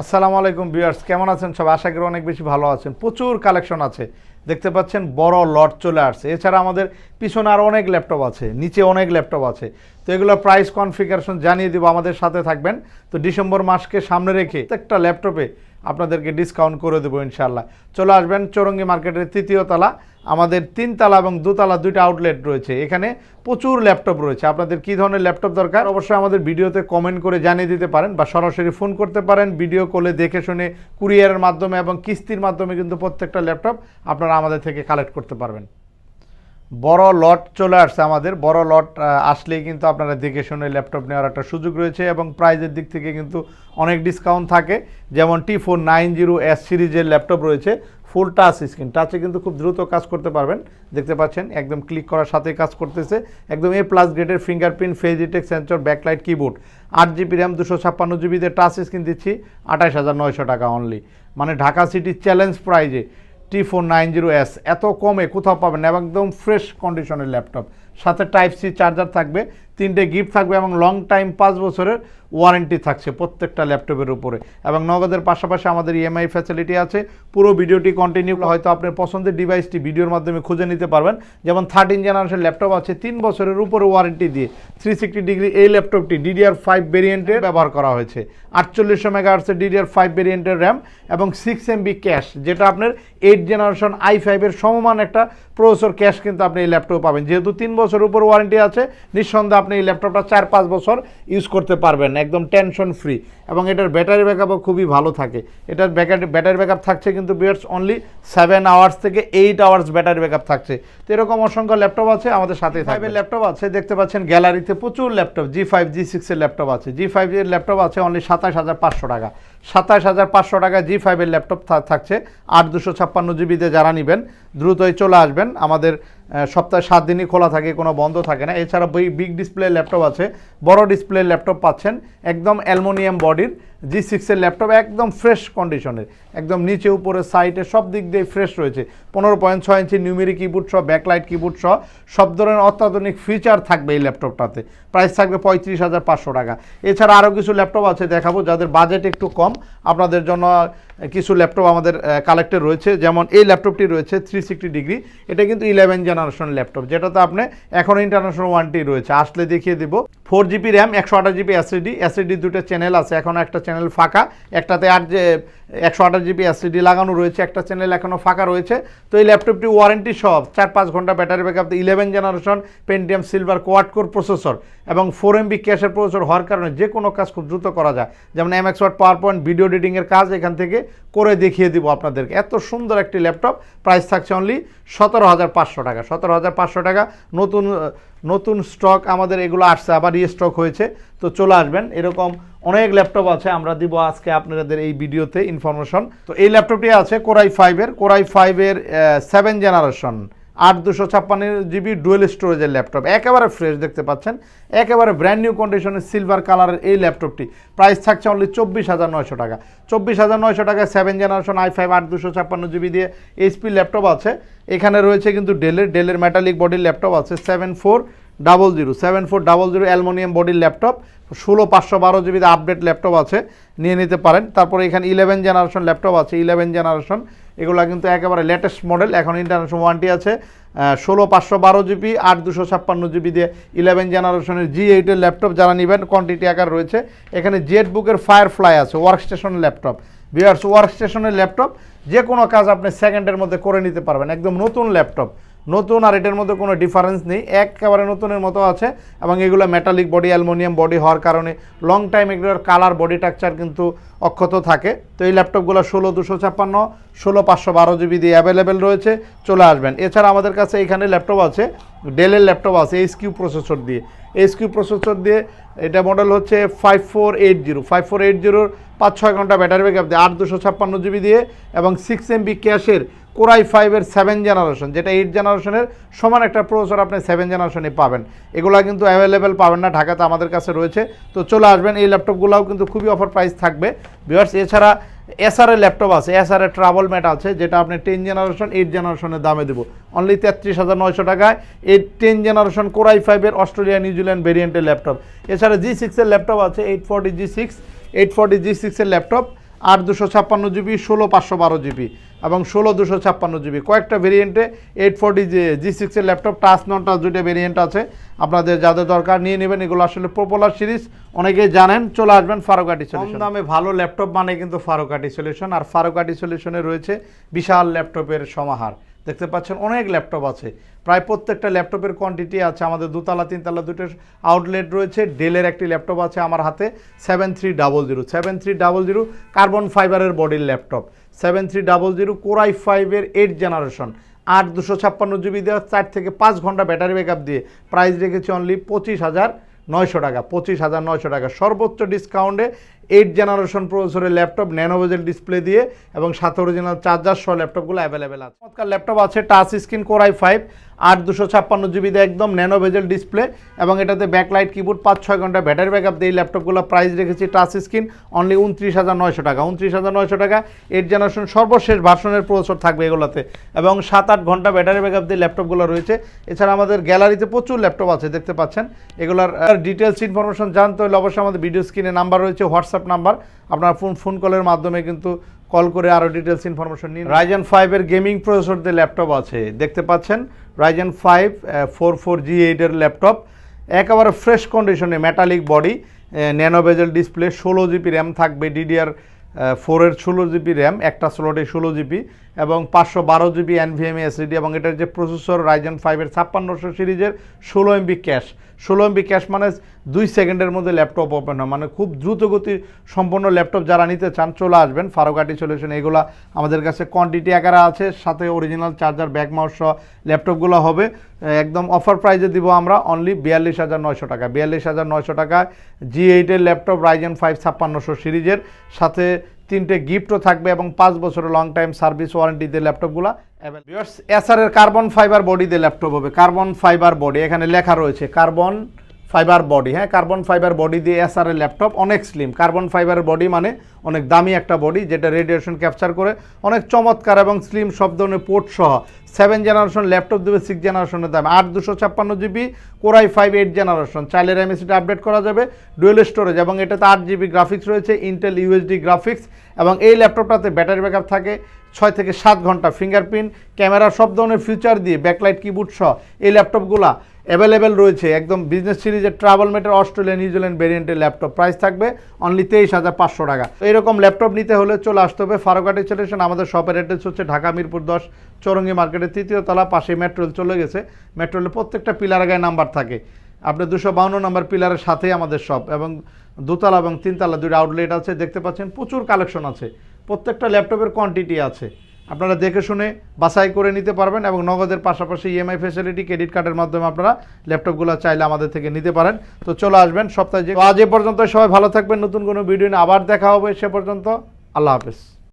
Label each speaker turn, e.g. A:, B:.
A: আসসালামু আলাইকুম ভিউয়ার্স, কেমন আছেন সব আশা করি অনেক বেশি ভালো আছেন। প্রচুর কালেকশন আছে। দেখতে পাচ্ছেন বড় লট চলে আসছে। এছাড়া আমাদের পিছনে আর অনেক ল্যাপটপ আছে, নিচে অনেক ল্যাপটপ আছে। তো এগুলো প্রাইস কনফিগারেশন জানিয়ে দিব, আমাদের সাথে থাকবেন। তো ডিসেম্বর মাসকে সামনে রেখে প্রত্যেকটা ল্যাপটপে আপনাদেরকে ডিসকাউন্ট করে দেবো ইনশাল্লাহ চলে আসবেন চৌরঙ্গি মার্কেটের তৃতীয় তলা। আমাদের তিনতলা এবং দোতলা দুইটা আউটলেট রয়েছে। এখানে প্রচুর ল্যাপটপ রয়েছে। আপনাদের কী ধরনের ল্যাপটপ দরকার? অবশ্যই আমাদের ভিডিওতে কমেন্ট করে জানিয়ে দিতে পারেন বা সরাসরি ফোন করতে পারেন। ভিডিও কলে দেখে শুনে কুরিয়ারের মাধ্যমে এবং কিস্তির মাধ্যমে কিন্তু প্রত্যেকটা ল্যাপটপ আপনারা আমাদের থেকে কালেক্ট করতে পারবেন। বড় লট চলে আসছে আমাদের। বড় লট আসলেই কিন্তু আপনারা দেখে শুনে ল্যাপটপ নেওয়ার একটা সুযোগ রয়েছে এবং প্রাইজের দিক থেকে কিন্তু অনেক ডিসকাউন্ট থাকে। যেমন T four nine zero S সিরিজের ল্যাপটপ রয়েছে ফুল টাচ স্ক্রিন টাচে কিন্তু খুব দ্রুত কাজ করতে পারবেন। দেখতে পাচ্ছেন, একদম ক্লিক করার সাথে কাজ করতেছে। একদম এ প্লাস গ্রেডের fingerprint face detect sensor backlight keyboard আট জিবি র্যাম দুশো ছাপ্পান্ন জিবিতে টাচ স্ক্রিন দিচ্ছি, আঠাশ হাজার নয়শো টাকা অনলি মানে ঢাকা সিটি চ্যালেঞ্জ প্রাইজে T four nine zero S এত কমে কোথাও পাবেন না একদম ফ্রেশ কন্ডিশনের ল্যাপটপ সাথে টাইপ সি চার্জার থাকবে, তিনটে গিফট থাকবে, এবং লং টাইম পাঁচ বছরের ওয়ারেন্টি থাকছে প্রত্যেকটা ল্যাপটপের উপরে। এবং নগদের পাশাপাশি আমাদের ইএমআই ফ্যাসিলিটি আছে। পুরো ভিডিওটি কন্টিনিউ হয়তো আপনার পছন্দের ডিভাইসটি ভিডিওর মাধ্যমে খুঁজে নিতে পারবেন। যেমন থার্টিন জেনারেশন ল্যাপটপ আছে তিন বছরের উপরে ওয়ারেন্টি দিয়ে থ্রি সিক্সটি ডিগ্রি এই ল্যাপটপটি ডিডিআর ফাইভ ভেরিয়েন্টের ব্যবহার করা হয়েছে। আটচল্লিশশো মেগাহার্সের ডিডিআর ফাইভ ভেরিয়েন্টের র্যাম এবং সিক্স এমবি ক্যাশ যেটা আপনার এইট জেনারেশন আই ফাইভের সমমান একটা প্রসেসর ক্যাশ কিন্তু আপনি এই ল্যাপটপ পাবেন। যেহেতু তিন বছর উপর ওয়ারেন্টি আছে নিঃসন্দেহে আপনি এই ল্যাপটপটা চার পাঁচ বছর ইউজ করতে পারবেন। একদম টেনশন ফ্রি এবং এটার ব্যাটারি ব্যাকআপও খুবই ভালো থাকে। এটার ব্যাটারি ব্যাটারি ব্যাকআপ থাকছে কিন্তু বিয়ার্স অনলি সেভেন আওয়ার্স থেকে এইট আওয়ার্স ব্যাটারি ব্যাকআপ থাকছে। তো এরকম অসংখ্য ল্যাপটপ আছে আমাদের সাথে ফাইভের ল্যাপটপ আছে দেখতে পাচ্ছেন গ্যালারিতে প্রচুর ল্যাপটপ জি ফাইভ জি সিক্সের ল্যাপটপ আছে। জি ফাইভ এর ল্যাপটপ আছে অনলি সাতাশ হাজার পাঁচশো টাকা। সাতাশ হাজার পাঁচশো টাকা জি ফাইভের ল্যাপটপ থাকছে। আট দুশো ছাপ্পান্ন জিবিতে যারা নেবেন, দ্রুতই চলে আসবেন। আমাদের সপ্তাহে সাত দিনই খোলা থাকে, কোনো বন্ধ থাকে না। এছাড়া বই বিগ ডিসপ্লে ল্যাপটপ আছে, বড় ডিসপ্লে ল্যাপটপ পাচ্ছেন, একদম অ্যালমোনিয়াম বডির জি সিক্সের ল্যাপটপ একদম ফ্রেশ কন্ডিশনের একদম নিচে, উপরে সাইডে সব দিক দিয়ে ফ্রেশ রয়েছে। পনেরো পয়েন্ট ছয় ইঞ্চি নিউমেরি কিবোর্ড সহ ব্যাকলাইট কিবোর্ড সহ, সব ধরনের অত্যাধুনিক ফিচার থাকবে এই ল্যাপটপটাতে প্রাইস থাকবে পঁয়ত্রিশ হাজার পাঁচশো টাকা। এছাড়া আরও কিছু ল্যাপটপ আছে দেখাবো, যাদের বাজেট একটু কম। আপনাদের জন্য কিছু ল্যাপটপ আমাদের কালেক্টে রয়েছে। যেমন এই ল্যাপটপটি রয়েছে থ্রি সিক্সটি ডিগ্রি এটা কিন্তু ইলেভেন জেনারেশন ল্যাপটপ যেটাতে আপনি এখন ইন্টারন্যাশনাল ওয়ানটি রয়েছে। আসলে দেখিয়ে দেবো ফোর জিবি র্যাম একশো আঠাশ জিবি এসএসডি এসএসডি দুটো চ্যানেল আছে। এখন একটা চ্যানেল ফাঁকা, একটাতে আট যে একশো আঠাশ জিবি এসএসডি লাগানো রয়েছে, একটা চ্যানেল এখনও ফাঁকা রয়েছে। তো এই ল্যাপটপটি ওয়ারেন্টি সব চার পাঁচ ঘণ্টা battery backup eleven generation Pentium silver quad core processor এবং ফোর এমবি ক্যাশের প্রসেসর হওয়ার কারণে যে কোনো কাজ খুব দ্রুত করা যায়। যেমন M S word PowerPoint video এডিটিংয়ের কাজ এখান থেকে করে দেখিয়ে দিব আপনাদেরকে। এত সুন্দর একটি ল্যাপটপ প্রাইস থাকছে অনলি সতেরো হাজার পাঁচশো টাকা, সতেরো হাজার পাঁচশো টাকা। নতুন নতুন স্টক আমাদের এগুলো আসছে, আবার স্টক হয়েছে। তো চলে আসবেন, এরকম অনেক ল্যাপটপ আছে, আমরা দিব আজকে আপনাদের এই ভিডিওতে ইনফরমেশন তো এই ল্যাপটপটি আছে কোরাই ফাইভের কোরাই ফাইভের সেভেন জেনারেশন আট দুশো ছাপ্পান্ন জিবি ডুয়েল স্টোরেজের ল্যাপটপ। একেবারে ফ্রেশ দেখতে পাচ্ছেন, একেবারে ব্র্যান্ড নিউ কন্ডিশনের সিলভার কালারের এই ল্যাপটপটি। প্রাইস থাকছে অনলি চব্বিশ হাজার নয়শো টাকা। চব্বিশ হাজার নয়শো টাকায় সেভেন জেনারেশন আই ফাইভ আট দুশো ছাপ্পান্ন জিবি দিয়ে এইচপি ল্যাপটপ আছে। এখানে রয়েছে কিন্তু ডেলের ডেলের মেটালিক বডির ল্যাপটপ আছে seven four double zero, seven four double zero aluminium বডির ল্যাপটপ, ষোলো পাঁচশো বারো জিবিতে আপডেট ল্যাপটপ আছে, নিয়ে নিতে পারেন। তারপরে এখানে ইলেভেন জেনারেশন ল্যাপটপ আছে ইলেভেন জেনারেশন এগুলো কিন্তু একেবারে লেটেস্ট মডেল এখন ইন্টারন্যাশনাল ওয়ারেন্টি আছে। ষোলো পাঁচশো বারো জিবি, আট দুশো ছাপ্পান্ন জিবি দিয়ে ইলেভেন জেনারেশনের জি এইটের ল্যাপটপ যারা নেবেন কোয়ান্টিটি আকার রয়েছে। এখানে জেট বুকের ফায়ার ফ্লাই আছে ওয়ার্ক স্টেশন ল্যাপটপ। বিয়ার্স ওয়ার্ক স্টেশনের ল্যাপটপ যে কোনো কাজ আপনি সেকেন্ডের মধ্যে করে নিতে পারবেন, একদম নতুন ল্যাপটপ। নতুন আর এটার মধ্যে কোনো ডিফারেন্স নেই। একেবারে নতুনের মতো আছে এবং এগুলো মেটালিক বডি অ্যালমোনিয়াম বডি হওয়ার কারণে লং টাইম এগুলোর কালার বডি টাকচার কিন্তু অক্ষত থাকে। তো এই ল্যাপটপগুলো ষোলো দুশো ছাপ্পান্ন, ষোলো পাঁচশো বারো জিবি দিয়ে অ্যাভেলেবেল রয়েছে। চলে আসবেন। এছাড়া আমাদের কাছে এখানে ল্যাপটপ আছে ডেলের ল্যাপটপ আছে এইচ কিউ প্রসেসর দিয়ে। এইচ কিউ প্রসেসর দিয়ে এটা মডেল হচ্ছে five four eight zero five four eight জিরোর পাঁচ ছয় ঘণ্টা ব্যাটারি ব্যাকআপ দিয়ে আট দুশো ছাপ্পান্ন জিবি দিয়ে এবং সিক্স এমবি ক্যাশের কোরাই ফাইভের সেভেন জেনারেশন যেটা এইট জেনারেশনের সমান একটা প্রসেসর আপনি সেভেন জেনারেশনে পাবেন। এগুলা কিন্তু অ্যাভেলেবেল পাবেন না, ঢাকাতে আমাদের কাছে রয়েছে। তো চলে আসবেন, এই ল্যাপটপগুলোও কিন্তু খুবই অফার প্রাইস থাকবে। বিয়ার্স এছাড়া এসআরের ল্যাপটপ আছে এসআরের ট্রাভেল ম্যাট আছে, যেটা আপনি টেন জেনারেশন এইট জেনারেশনের দামে দেবো। অনলি তেত্রিশ হাজার নয়শো টাকায় এই টেন জেনারেশন কোরাই ফাইভের অস্ট্রেলিয়া নিউজিল্যান্ড ভেরিয়েন্টের ল্যাপটপ। এছাড়া জি সিক্সের ল্যাপটপ আছে eight forty G six eight forty G সিক্সের ল্যাপটপ। আট দুশো ছাপ্পান্ন জিবি ষোলো পাঁচশো বারো জিবি এবং ষোলো দুশো ছাপ্পান্ন জিবি। কয়েকটা ভেরিয়েন্টে এইট ফোরটি জি জি সিক্সের ল্যাপটপ টাচ নন টাচ দুইটা ভেরিয়েন্ট আছে। আপনাদের যাদের দরকার নিয়ে নেবেন এগুলো আসলে পপুলার সিরিজ অনেকেই জানেন চলে আসবেন ফারুকাটি সলিউশন দামে ভালো ল্যাপটপ মানে কিন্তু ফারুকাটি সলিউশন আর ফারুকাটি সলিউশনে রয়েছে বিশাল ল্যাপটপের সমাহার। দেখতে পাচ্ছেন অনেক ল্যাপটপ আছে। প্রায় প্রত্যেকটা ল্যাপটপের কোয়ান্টিটি আছে। আমাদের দুতলা, তিনতলা দুটো আউটলেট রয়েছে। ডেলের একটি ল্যাপটপ আছে আমার হাতে seven three double zero seven three double zero carbon ফাইবারের বডির laptop seven three double zero core i ফাইভের এইট জেনারেশন আট দুশো ছাপ্পান্ন জিবি দেওয়া, চার থেকে পাঁচ ঘণ্টা ব্যাটারি ব্যাকআপ দিয়ে প্রাইস রেখেছি অনলি পঁচিশ হাজার নয়শো টাকা, পঁচিশ হাজার নয়শো টাকা। সর্বোচ্চ ডিসকাউন্টে এইট জেনারেশন প্রসেসরের ল্যাপটপ ন্যানোভেজেল ডিসপ্লে দিয়ে এবং সাথে অরিজিনাল চার্জার সহ ল্যাপটপগুলো অ্যাভেলেবেল আছে। চমৎকার ল্যাপটপ আছে টাচ স্ক্রিন কোরাই ফাইভ আট দুশো ছাপ্পান্ন জিবি দিয়ে একদম ন্যানোভেজেল ডিসপ্লে এবং এটাতে ব্যাকলাইট কিবোর্ড পাঁচ ছয় ঘণ্টা ব্যাটারি ব্যাকআপ দিয়ে এই ল্যাপটপগুলো প্রাইস রেখেছি টাচ স্ক্রিন অনলি উনত্রিশ হাজার নয়শো টাকা। উনত্রিশ হাজার নয়শো টাকা এইট জেনারেশন সর্বশেষ ভার্সনের প্রসেসর থাকবে এগুলোতে এবং সাত আট ঘণ্টা ব্যাটারি ব্যাকআপ দিয়ে ল্যাপটপগুলো রয়েছে। এছাড়া আমাদের গ্যালারিতে প্রচুর ল্যাপটপ আছে, দেখতে পাচ্ছেন। এগুলোর ডিটেলস ইনফরমেশন জানতে হলে অবশ্যই আমাদের ভিডিও স্ক্রিনে নাম্বার রয়েছে হোয়াটসঅ্যাপ নাম্বার আপনারা ফোন ফোন কলের মাধ্যমে কিন্তু কল করে আরও ডিটেলস ইনফরমেশন নিন। রাইজেন ফাইভের গেমিং প্রসেসর দিয়ে ল্যাপটপ আছে, দেখতে পাচ্ছেন? Ryzen five four four G এইটের ল্যাপটপ একেবারে ফ্রেশ কন্ডিশনে metallic body nano bezel display ষোলো জিবি র্যাম থাকবে ডিডিআর ফোরের ষোলো জিবি র্যাম একটা স্লটে ষোলো জিবি এবং পাঁচশো বারো জিবি এনভিএমই এসিডি এবং এটার যে প্রসেসর রাইজেন ফাইভের ছাপ্পান্নশো সিরিজের ষোলো এমবি ক্যাশ। ষোলো এমবি ক্যাশ মানে দুই সেকেন্ডের মধ্যে ল্যাপটপ ওপেন হয়। মানে খুব দ্রুত গতি সম্পন্ন ল্যাপটপ যারা নিতে চান, চলে আসবেন ফারোকাটি সলিউশন এগুলো আমাদের কাছে কোয়ান্টিটি আকারে আছে, সাথে অরিজিনাল চার্জার ব্যাক মাউস ল্যাপটপগুলো হবে। একদম অফার প্রাইজে দিব আমরা অনলি বিয়াল্লিশ হাজার নয়শো টাকা। বিয়াল্লিশ হাজার নয়শো টাকা জি এইটের ল্যাপটপ রাইজেন ফাইভ ছাপ্পান্নশো সিরিজের, সাথে তিনটে গিফটও থাকবে এবং পাঁচ বছরের লং টাইম সার্ভিস ওয়ারেন্টি দিয়ে ল্যাপটপগুলো এসআর এর কার্বন ফাইবার বডি দিয়ে ল্যাপটপ হবে। কার্বন ফাইবার বডি এখানে লেখা রয়েছে কার্বন ফাইবার বডি হ্যাঁ? কার্বন ফাইবার বডি দিয়ে এসআর এর ল্যাপটপ অনেক স্লিম কার্বন ফাইবার বডি মানে অনেক দামি একটা বডি যেটা রেডিয়েশন ক্যাপচার করে অনেক চমৎকার এবং স্লিম সব ধরনের পোর্ট সহ। সেভেন জেনারেশন ল্যাপটপ দেবে সিক্স জেনারেশনের দাম। আট দুশো ছাপ্পান্ন GB core i five eight generation চাইলে র্যামেসিটা আপডেট করা যাবে ডুয়েল স্টোরেজ এবং এটাতে আট জিবি গ্রাফিক্স রয়েছে ইন্টেল ইউএসডি গ্রাফিক্স এবং এই ল্যাপটপটাতে ব্যাটারি ব্যাকআপ থাকে, ছয় থেকে সাত ঘণ্টা ফিঙ্গারপ্রিন্ট ক্যামেরা সব ধরনের ফিচার দিয়ে ব্যাকলাইট কিবোর্ড সহ। এই ল্যাপটপগুলা অ্যাভেলেবেল রয়েছে। একদম বিজনেস সিরিজের ট্রাভেল মেটের অস্ট্রেলিয়া নিউজিল্যান্ড ভেরিয়েন্টের ল্যাপটপ প্রাইস থাকবে অনলি তেইশ হাজার পাঁচশো টাকা। এরকম ল্যাপটপ নিতে হলে চলে আসতে হবে ফারুকাটি সলিউশন আমাদের শপের অ্যাড্রেস হচ্ছে ঢাকা মিরপুর দশ, চৌরঙ্গি মার্কেটের তৃতীয় তলা, পাশে মেট্রোল চলে গেছে। মেট্রোলের প্রত্যেকটা পিলার গায়ে নাম্বার থাকে। আপনার দুশো বাউন্ন নম্বর পিলারের সাথেই আমাদের শপ এবং দোতলা এবং তিনতলা দুটো আউটলেট আছে। দেখতে পাচ্ছেন প্রচুর কালেকশন আছে। প্রত্যেকটা ল্যাপটপের কোয়ান্টিটি আছে। আপনারা দেখে শুনে বাছাই করে নিতে পারবেন এবং নগদের পাশাপাশি ইএমআই ফেসিলিটি ক্রেডিট কার্ডের মাধ্যমে আপনারা ল্যাপটপগুলো চাইলে আমাদের থেকে নিতে পারেন। তো চলে আসবেন সপ্তাহে আজ এ পর্যন্ত সবাই ভালো থাকবেন, নতুন কোনো ভিডিও নিয়ে আবার দেখা হবে সে পর্যন্ত। আল্লাহ হাফেজ।